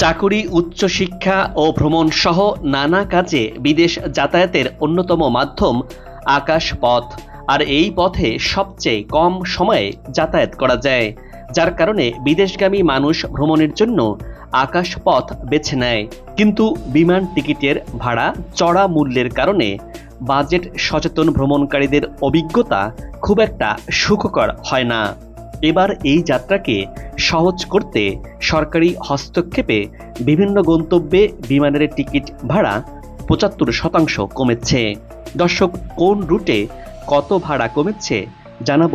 চাকুরি উচ্চশিক্ষা ও ভ্রমণ সহ নানা কাজে বিদেশ যাতায়াতের অন্যতম মাধ্যম আকাশপথ। আর এই পথে সবচেয়ে কম সময়ে যাতায়াত করা যায়, যার কারণে বিদেশগামী মানুষ ভ্রমণের জন্য আকাশপথ বেছে নেয়। কিন্তু বিমান টিকিটের ভাড়া চড়া মূল্যের কারণে বাজেট সচেতন ভ্রমণকারীদের অভিজ্ঞতা খুব একটা সুখকর হয় না। এবার এই যাত্রাকে সহজ করতে সরকারি হস্তক্ষেপে বিভিন্ন গন্তব্যে বিমানের টিকিট ভাড়া পঁচাত্তর শতাংশ কমেছে। দর্শক, কোন রুটে কত ভাড়া কমেছে জানাব।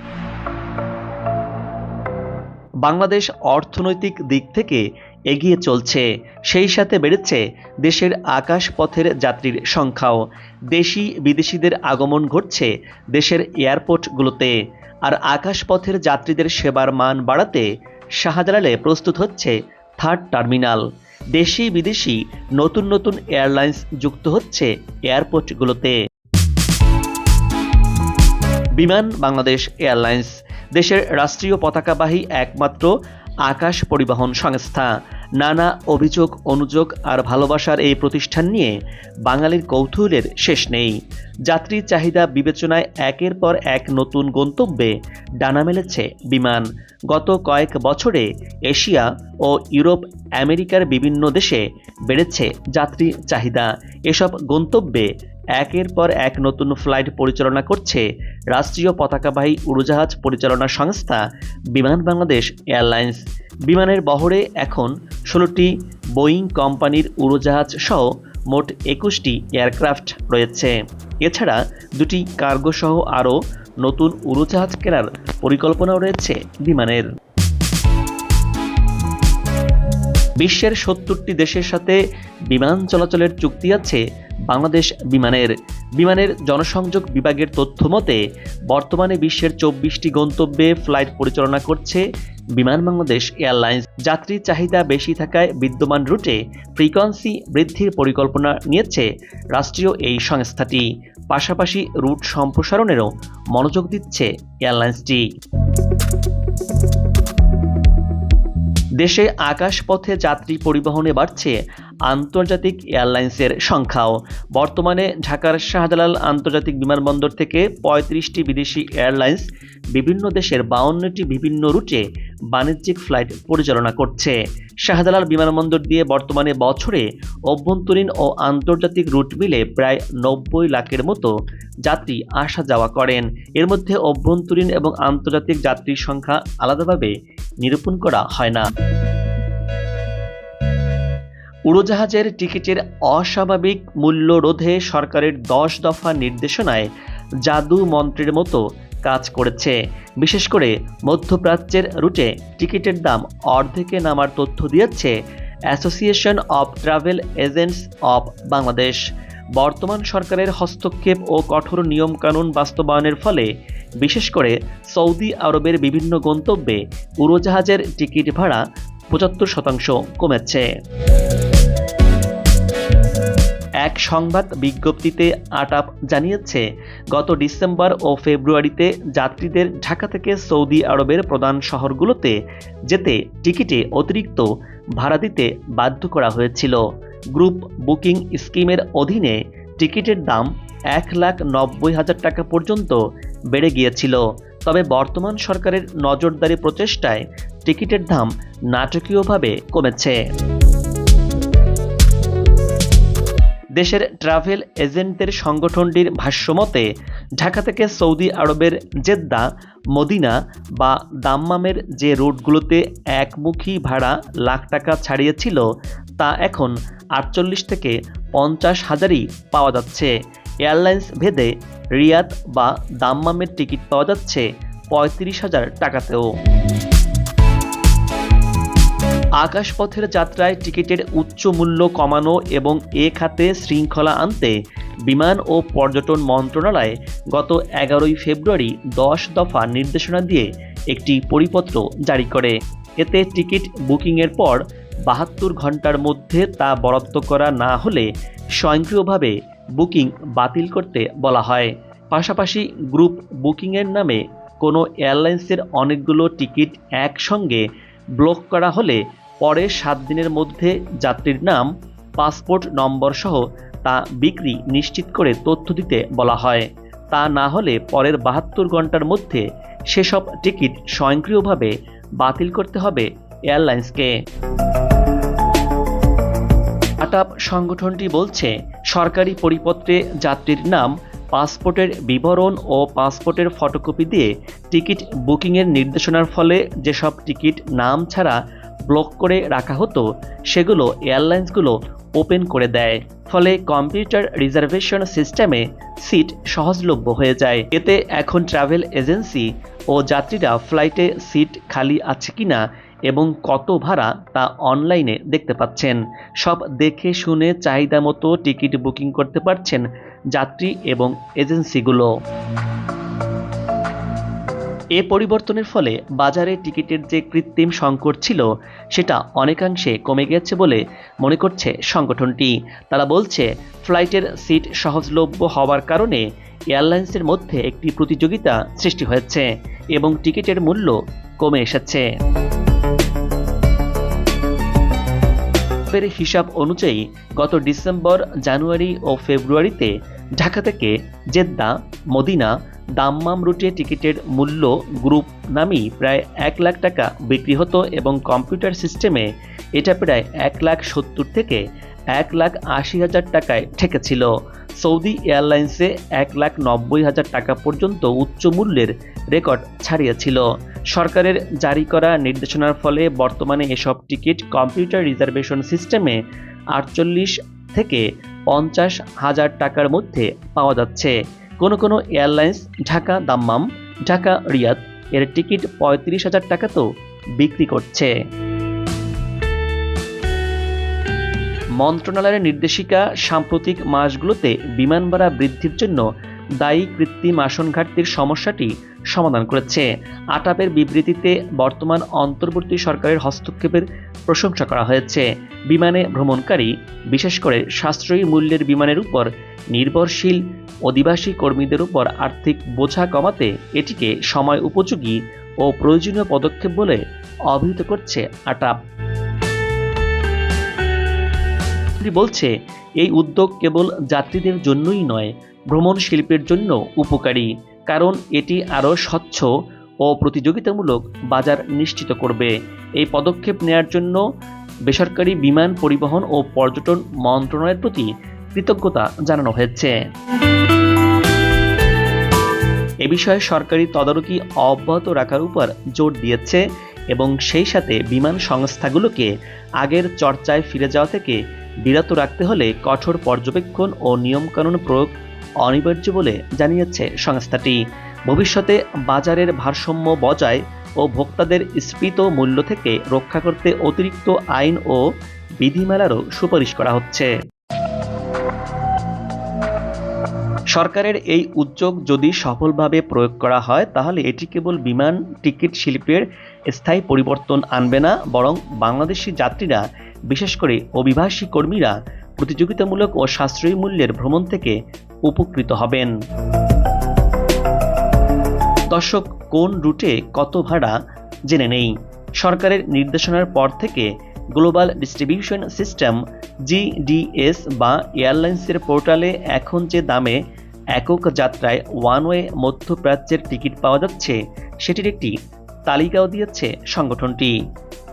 বাংলাদেশ অর্থনৈতিক দিক থেকে এগিয়ে চলছে, সেই সাথে বেড়েছে দেশের আকাশপথের যাত্রীর সংখ্যাও। দেশি বিদেশিদের আগমন ঘটছে দেশের এয়ারপোর্টগুলোতে। আর আকাশপথের যাত্রীদের সেবার মান বাড়াতে শাহজালালে প্রস্তুত হচ্ছে থার্ড টার্মিনাল। দেশি বিদেশি নতুন নতুন এয়ারলাইন্স যুক্ত হচ্ছে এয়ারপোর্টগুলোতে। বিমান বাংলাদেশ এয়ারলাইন্স, দেশের রাষ্ট্রীয় পতাকাবাহী একমাত্র আকাশ পরিবহন সংস্থা। নানা অভিযোগ, অনুযোগ আর ভালোবাসার এই প্রতিষ্ঠান নিয়ে বাঙালির কৌতূহলের শেষ নেই। যাত্রী চাহিদা বিবেচনায় একের পর এক নতুন গন্তব্যে ডানা মেলেছে বিমান। গত কয়েক বছরে এশিয়া ও ইউরোপ, আমেরিকার বিভিন্ন দেশে বেড়েছে যাত্রী চাহিদা। এসব গন্তব্যে একের পর এক নতুন ফ্লাইট পরিচালনা করছে রাষ্ট্রীয় পতাকাবাহী উড়োজাহাজ পরিচালনা সংস্থা বিমান বাংলাদেশ এয়ারলাইন্স। বিমানের বহরে এখন ষোলোটি বোয়িং কোম্পানির উড়োজাহাজ সহ মোট একুশটি এয়ারক্রাফট রয়েছে। এছাড়া দুটি কার্গো সহ আরও নতুন উড়োজাহাজ কেনার পরিকল্পনাও রয়েছে বিমানের। বিশ্বের সত্তরটি দেশের সাথে বিমান চলাচলের চুক্তি আছে বাংলাদেশ বিমানের। বিমানের জনসংযোগ বিভাগের তথ্য মতে, বর্তমানে বিশ্বের চব্বিশটি গন্তব্যে ফ্লাইট পরিচালনা করছে বিমান বাংলাদেশ এয়ারলাইন্স। যাত্রী চাহিদা বেশি থাকায় বিদ্যমান রুটে ফ্রিকোয়েন্সি বৃদ্ধির পরিকল্পনা নিয়েছে রাষ্ট্রীয় এই সংস্থাটি। পাশাপাশি রুট সম্প্রসারণেরও মনোযোগ দিচ্ছে এয়ারলাইন্সটি। দেশে আকাশপথে যাত্রী পরিবহনে বাড়ছে আন্তর্জাতিক এয়ারলাইন্সের সংখ্যাও। বর্তমানে ঢাকার শাহজালাল আন্তর্জাতিক বিমানবন্দর থেকে পঁয়ত্রিশটি বিদেশি এয়ারলাইন্স বিভিন্ন দেশের বাউন্নটি বিভিন্ন রুটে বাণিজ্যিক ফ্লাইট পরিচালনা করছে। শাহজালাল বিমানবন্দর দিয়ে বর্তমানে বছরে অভ্যন্তরীণ ও আন্তর্জাতিক রুট মিলে প্রায় নব্বই লাখের মতো যাত্রী আসা যাওয়া করেন। এর মধ্যে অভ্যন্তরীণ এবং আন্তর্জাতিক যাত্রীর সংখ্যা আলাদাভাবে নিরূপণ করা হয় না। উড়োজাহাজের টিকিটের অস্বাভাবিক মূল্য রোধে সরকারের দশ দফা নির্দেশনায় জাদু মন্ত্রের মতো কাজ করেছে। বিশেষ করে মধ্যপ্রাচ্যের রুটে টিকিটের দাম অর্ধেকে নামার তথ্য দিয়েছে association of travel agents of Bangladesh. বর্তমান সরকারের হস্তক্ষেপ ও কঠোর নিয়মকানুন বাস্তবায়নের ফলে বিশেষ করে সৌদি আরবের বিভিন্ন গন্তব্যে উড়োজাহাজের টিকিট ভাড়া পঁচাত্তর শতাংশ কমেছে। এক সংবাদ বিজ্ঞপ্তিতে আটাপ জানিয়েছে, গত ডিসেম্বর ও ফেব্রুয়ারিতে যাত্রীদের ঢাকা থেকে সৌদি আরবের প্রধান শহরগুলোতে যেতে টিকিটে অতিরিক্ত ভাড়া দিতে বাধ্য করা হয়েছিল। গ্রুপ বুকিং স্কিমের অধীনে টিকিটের দাম এক লাখ নব্বই হাজার টাকা পর্যন্ত বেড়ে গিয়েছিল। তবে বর্তমান সরকারের নজরদারি প্রচেষ্টায় টিকিটের দাম নাটকীয়ভাবে কমেছে। দেশের ট্রাভেল এজেন্টদের সংগঠনটির ভাষ্যমতে, ঢাকা থেকে সৌদি আরবের জেদ্দা, মদিনা বা দাম্মামের যে রুটগুলোতে একমুখী ভাড়া লাখ টাকা ছাড়িয়েছিল, তা এখন আটচল্লিশ থেকে পঞ্চাশ হাজারই পাওয়া যাচ্ছে। এয়ারলাইন্স ভেদে রিয়াদ বা দাম্মামের টিকিট পাওয়া যাচ্ছে পঁয়ত্রিশ হাজার টাকাতেও। আকাশপথের যাত্রায় টিকিটের উচ্চ মূল্য কমানো এবং এ খাতে শৃঙ্খলা আনতে বিমান ও পর্যটন মন্ত্রণালয় গত এগারোই ফেব্রুয়ারি দশ দফা নির্দেশনা দিয়ে একটি পরিপত্র জারি করে। এতে টিকিট বুকিংয়ের পর বাহাত্তর ঘণ্টার মধ্যে তা বরাদ্দ করা না হলে স্বয়ংক্রিয়ভাবে বুকিং বাতিল করতে বলা হয়। পাশাপাশি গ্রুপ বুকিংয়ের নামে কোনো এয়ারলাইন্সের অনেকগুলো টিকিট একসঙ্গে ব্লক করা হলে পরে সাত দিনের মধ্যে যাত্রীর নাম, পাসপোর্ট নম্বর সহ তা বিক্রি নিশ্চিত করে তথ্য দিতে বলা হয়। তা না হলে পরের বাহাত্তর ঘণ্টার মধ্যে সেসব টিকিট স্বয়ংক্রিয়ভাবে বাতিল করতে হবে এয়ারলাইন্সকে। আটাপ সংগঠনটি বলছে, সরকারি পরিপত্রে যাত্রীর নাম, পাসপোর্টের বিবরণ ও পাসপোর্টের ফটোকপি দিয়ে টিকিট বুকিংয়ের নির্দেশনার ফলে যেসব টিকিট নাম ছাড়া ব্লক করে রাখা হতো, সেগুলো এয়ারলাইন্সগুলো ওপেন করে দেয়। ফলে কম্পিউটার রিজার্ভেশন সিস্টেমে সিট সহজলভ্য হয়ে যায়। এতে এখন ট্রাভেল এজেন্সি ও যাত্রীরা ফ্লাইটে সিট খালি আছে কিনা এবং কত ভাড়া তা অনলাইনে দেখতে পাচ্ছেন। সব দেখে শুনে চাহিদা মতো টিকিট বুকিং করতে পারছেন যাত্রী এবং এজেন্সিগুলো। এ পরিবর্তনের ফলে বাজারে টিকিটের যে কৃত্রিম সংকট ছিল, সেটা অনেকাংশে কমে গেছে বলে মনে করছে সংগঠনটি। তারা বলছে, ফ্লাইটের সিট সহজলভ্য হওয়ার কারণে এয়ারলাইন্সের মধ্যে একটি প্রতিযোগিতা সৃষ্টি হয়েছে এবং টিকিটের মূল্য কমে এসেছে। হিসাব অনুযায়ী, গত ডিসেম্বর, জানুয়ারি ও ফেব্রুয়ারিতে ঢাকা থেকে জেদ্দা, মদিনা দাম্মাম রুটে টিকিটের মূল্য গ্রুপ নামেই প্রায় এক লাখ টাকা বিক্রি হতো এবং কম্পিউটার সিস্টেমে এটা প্রায় এক লাখ সত্তর থেকে এক লাখ আশি হাজার টাকায় ঠেকেছিল। সৌদি এয়ারলাইন্সে এক লাখ নব্বই হাজার টাকা পর্যন্ত উচ্চ মূল্যের রেকর্ড ছাড়িয়েছিল। সরকারের জারি করা নির্দেশনার ফলে বর্তমানে এসব টিকিট কম্পিউটার রিজার্ভেশন সিস্টেমে আটচল্লিশ থেকে পঞ্চাশ হাজার টাকার মধ্যে পাওয়া যাচ্ছে। কোনো কোনো airlines Dhaka Dammam, Dhaka Riyadh, এর টিকিট পঁয়ত্রিশ হাজার টাকাতেও বিক্রি করছে। মন্ত্রণালয়ের নির্দেশিকা সাম্প্রতিক মাসগুলোতে বিমান ভাড়া বৃদ্ধির জন্য দায়ী কৃত্রিম আসন ঘাটতির সমস্যাটি সমাধান করেছে। আটাপের বিবৃতিতে বর্তমান অন্তর্বর্তী সরকারের হস্তক্ষেপের প্রশংসা করা হয়েছে। বিমানে ভ্রমণকারী, বিশেষ করে সাশ্রয়ী মূল্যের বিমানের উপর নির্ভরশীল অধিবাসী কর্মীদের উপর আর্থিক বোঝা কমাতে এটিকে সময় উপযোগী ও প্রয়োজনীয় পদক্ষেপ বলে অভিহিত করছে আটাপ। বলছে, এই উদ্যোগ কেবল যাত্রীদের জন্যই নয় ভ্রমণ শিল্পের জন্য উপকারী, কারণ এটি আরও স্বচ্ছ ও প্রতিযোগিতামূলক বাজার নিশ্চিত করবে। এই পদক্ষেপ নেয়ার জন্য বেসরকারি বিমান পরিবহন ও পর্যটন মন্ত্রণালয়ের প্রতি কৃতজ্ঞতা জানানো হয়েছে। এ বিষয়ে সরকারি তদারকি অব্যাহত রাখার উপর জোর দিয়েছে এবং সেই সাথে বিমান সংস্থাগুলোকে আগের চর্চায় ফিরে যাওয়া থেকে বিরত রাখতে হলে কঠোর পর্যবেক্ষণ ও নিয়মকানুন প্রয়োগ অনিবার্য বলে জানিয়েছে সংস্থাটি। ভবিষ্যতে বাজারের ভারসাম্য বজায় ও ভোক্তাদের স্ফীত মূল্য থেকে রক্ষা করতে অতিরিক্ত আইন ও বিধিমালারও সুপারিশ করা হচ্ছে। সরকারের এই উদ্যোগ যদি সফলভাবে প্রয়োগ করা হয়, তাহলে এটি কেবল বিমান, টিকিট শিল্পের স্থায়ী পরিবর্তন আনবে না, বরং বাংলাদেশি যাত্রীরা, বিশেষ করে অভিবাসী কর্মীরা প্রতিযোগিতামূলক ও সাশ্রয়ী মূল্যের ভ্রমণ থেকে উপকৃত হবেন। দর্শক, কোন রুটে কত ভাড়া জেনে নেই। সরকারের নির্দেশনার পর থেকে গ্লোবাল ডিস্ট্রিবিউশন সিস্টেম জিডিএস বা এয়ারলাইন্সের পোর্টালে এখন যে দামে একক যাত্রায় ওয়ান ওয়ে মধ্যপ্রাচ্যের টিকিট পাওয়া যাচ্ছে, সেটির একটি তালিকাও দিয়েছে সংগঠনটি।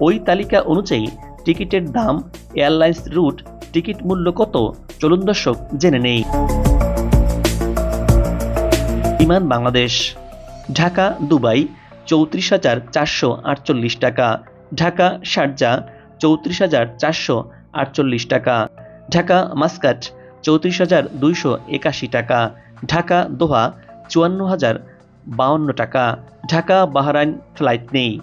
ওই তালিকা অনুযায়ী টিকিটের দাম এয়ারলাইন্স রুট টিকিট মূল্য কত? চলুন দর্শক জেনে নেই। বিমান বাংলাদেশ, ঢাকা, দুবাই, চৌত্রিশ হাজার চারশো আটচল্লিশ টাকা। ঢাকা শারজা চৌত্রিশ হাজার চারশো আটচল্লিশ টাকা। ঢাকা, মাস্কাট, চৌত্রিশ হাজার দুইশো একাশি টাকা। ঢাকা, দোহা, চুয়ান্ন হাজার বাউন্ন টাকা। ঢাকা, বাহরাইন ফ্লাইট নেই।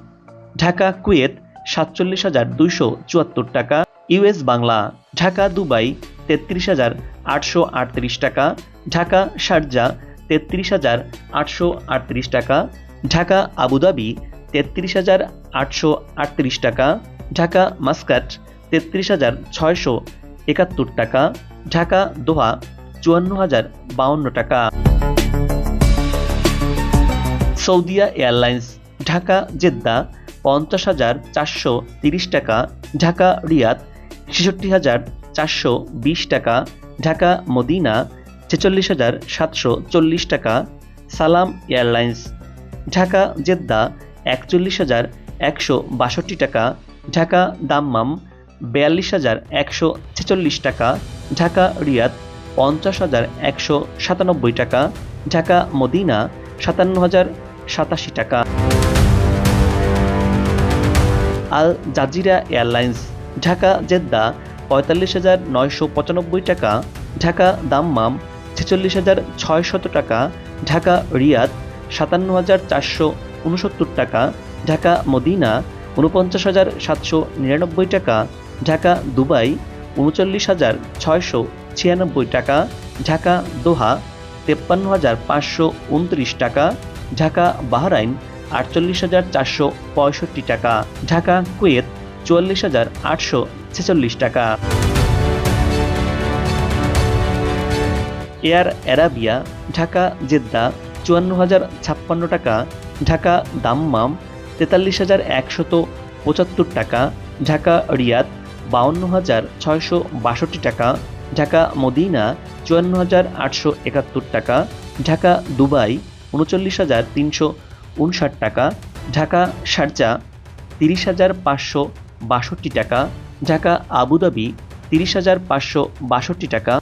ঢাকা, কুয়েত, সাতচল্লিশ হাজার দুইশো চুয়াত্তর টাকা। ইউএস বাংলা, ঢাকা, দুবাই, তেত্রিশ হাজার আটশো আটত্রিশ টাকা, ঢাকা শারজা তেত্রিশ হাজার আটশো আটত্রিশ টাকা, ঢাকা, আবুধাবি, তেত্রিশ হাজার আটশো আটত্রিশ টাকা, ঢাকা, মাস্কাট, তেত্রিশ হাজার ছয়শো একাত্তর টাকা, ঢাকা, দোহা, চুয়ান্ন হাজার বাউন্ন টাকা। সৌদিয়া এয়ারলাইন্স, ঢাকা, জেদ্দা, পঞ্চাশ হাজার চারশো তিরিশ টাকা, ঢাকা, রিয়াদ ছেষট্টি হাজার চারশো বিশ টাকা, ঢাকা, মদিনা, ছেচল্লিশ হাজার সাতশো চল্লিশ টাকা, সালাম এয়ারলাইন্স, ঢাকা, জেদ্দা, একচল্লিশ হাজার একশো বাষট্টি টাকা, ঢাকা, দাম্মাম, বিয়াল্লিশ হাজার একশো ছেচল্লিশ টাকা, ঢাকা, রিয়াদ, পঞ্চাশ হাজার একশো সাতানব্বই টাকা, ঢাকা, মদিনা, সাতান্ন হাজার সাতাশি টাকা। Al Jazeera airlines Dhaka, Jeddah পঁয়তাল্লিশ হাজার নয়শো পঁচানব্বই টাকা, ঢাকা, দাম্মাম ছেচল্লিশ হাজার ছয়শত টাকা, ঢাকা, রিয়াদ সাতান্ন হাজার চারশো উনসত্তর টাকা, ঢাকা, মদিনা উনপঞ্চাশ হাজার সাতশো নিরানব্বই টাকা, ঢাকা, দুবাই উনচল্লিশ হাজার ছয়শো ছিয়ানব্বই টাকা, ঢাকা, দোহা তেপ্পান্ন হাজার পাঁচশো উনত্রিশ টাকা, ঢাকা, বাহরাইন আটচল্লিশ হাজার চারশো পঁয়ষট্টি টাকা, ঢাকা, কুয়েত চুয়াল্লিশ হাজার আটশো ছেচল্লিশ টাকা। এয়ার অ্যারাবিয়া, ঢাকা, জেদ্দা, চুয়ান্ন হাজার ছাপ্পান্ন টাকা, ঢাকা, দাম্মাম, তেতাল্লিশ হাজার একশত পঁচাত্তর টাকা, ঢাকা, রিয়াদ, বাউন্ন হাজার ছয়শো বাষট্টি টাকা, ঢাকা, মদিনা, চুয়ান্ন হাজার আটশো একাত্তর টাকা, ঢাকা, দুবাই, উনচল্লিশ হাজার তিনশো উনষাট টাকা, ঢাকা, সারজা, তিরিশ হাজার পাঁচশো বাষট্টি টাকা, ঢাকা আবুধাবি তিরিশ হাজার পাঁচশো বাষট্টি টাকা,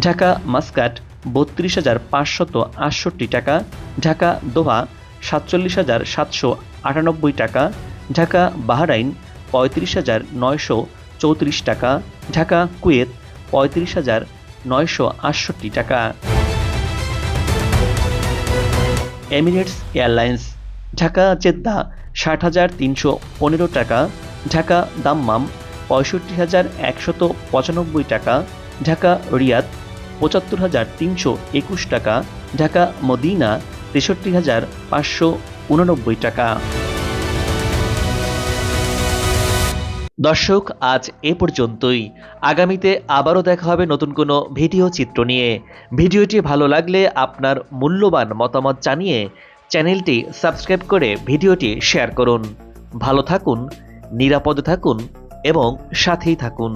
ঢাকা মাস্কাট বত্রিশ হাজার পাঁচশত আটষট্টি টাকা, ঢাকা দোহা সাতচল্লিশ হাজার সাতশো আটানব্বই টাকা, ঢাকা বাহরাইন পঁয়ত্রিশ হাজার নয়শো চৌত্রিশ টাকা, ঢাকা কুয়েত পঁয়ত্রিশ হাজার নয়শো আটষট্টি টাকা। এমিরেটস এয়ারলাইন্স, ঢাকা জেদ্দা ষাট হাজার তিনশো পনেরো টাকা ঢাকা দাম্মাম পঁয়ষট্টি হাজার একশত পঁচানব্বই টাকা, ঢাকা রিয়াদ পঁচাত্তর হাজার তিনশো একুশ টাকা, ঢাকা মদিনা তেষট্টি হাজার পাঁচশো উননব্বই টাকা। দর্শক, আজ এ পর্যন্তই। আগামীতে আবারও দেখা হবে নতুন কোনো ভিডিও চিত্র নিয়ে। ভিডিওটি ভালো লাগলে আপনার মূল্যবান মতামত জানিয়ে চ্যানেলটি সাবস্ক্রাইব করে ভিডিওটি শেয়ার করুন। ভালো থাকুন নিরাপদে থাকুন এবং সাথেই থাকুন।